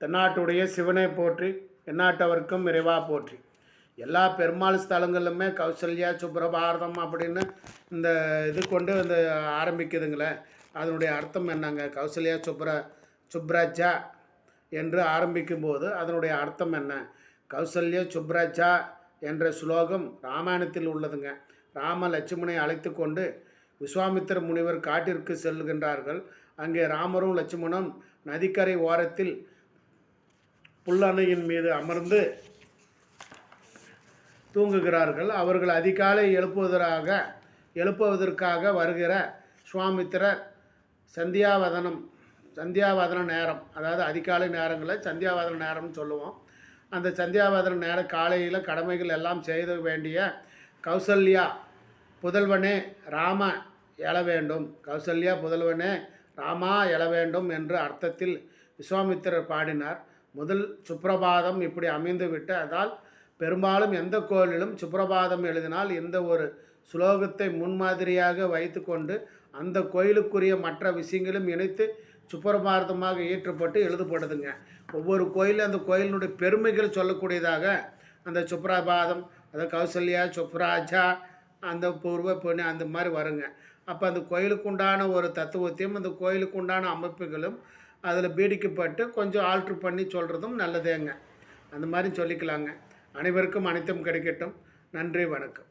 தென்னாட்டுடைய சிவனை போற்றி எந்நாட்டவர்க்கும் இறைவா போற்றி. எல்லா பெருமாள் ஸ்தலங்களிலுமே கௌசல்யா சுப்ரபாரதம் அப்படின்னு இந்த இது கொண்டு வந்து ஆரம்பிக்குதுங்களே. அதனுடைய அர்த்தம் என்னங்க? கௌசல்யா சுப்ர சுப்ராஜா என்று ஆரம்பிக்கும்போது அதனுடைய அர்த்தம் என்ன? கௌசல்ய சுப்ராஜா என்ற ஸ்லோகம் ராமாயணத்தில் உள்ளதுங்க. ராம லட்சுமணை அழைத்து கொண்டு விஸ்வாமித்திர முனிவர் காட்டிற்கு செல்கின்றார்கள். அங்கே ராமரும் லட்சுமணனும் நதிக்கரை ஓரத்தில் புல்லணையின் மீது அமர்ந்து தூங்குகிறார்கள். அவர்கள் அதிகாலை எழுப்புவதற்காக எழுப்புவதற்காக வருகிற சுவாமித்திரர் சந்தியாவதனம் சந்தியாவதன நேரம் அதாவது அதிகாலை நேரங்களில் சந்தியாவதன நேரம்னு சொல்லுவோம். அந்த சந்தியாவதன நேரம் காலையில் கடமைகள் எல்லாம் செய்த வேண்டிய கௌசல்யா புதல்வனே ராம எழ வேண்டும். கௌசல்யா புதல்வனே ராமா எழ வேண்டும் என்று அர்த்தத்தில் விஸ்வாமித்திரர் பாடினார். முதல் சுப்ரபாதம் இப்படி அமைந்து விட்டதால் பெரும்பாலும் எந்த கோயிலிலும் சுப்ரபாதம் எழுதினால் இந்த ஒரு ஸ்லோகத்தை முன்மாதிரியாக வைத்துக்கொண்டு அந்த கோயிலுக்குரிய மற்ற விஷயங்களும் இணைத்து சுப்ரபாரதமாக இயற்றப்பட்டு எழுதப்படுதுங்க ஒவ்வொரு கோயிலும் அந்த கோயிலினுடைய பெருமைகள் சொல்லக்கூடியதாக அந்த சுப்ரபாதம் அதாவது கௌசல்யா சுப்ராஜா அந்த பூர்வ பொண்ணு அந்த மாதிரி வருங்க. அப்போ அந்த கோயிலுக்கு உண்டான ஒரு தத்துவத்தையும் அந்த கோயிலுக்கு உண்டான அமைப்புகளும் அதில் பீடிக்கப்பட்டு கொஞ்சம் ஆல்ட்ரு பண்ணி சொல்கிறதும் நல்லதேங்க. அந்த மாதிரி சொல்லிக்கலாங்க. அனைவருக்கும் அனைத்தும் கிடைக்கட்டும். நன்றி வணக்கம்.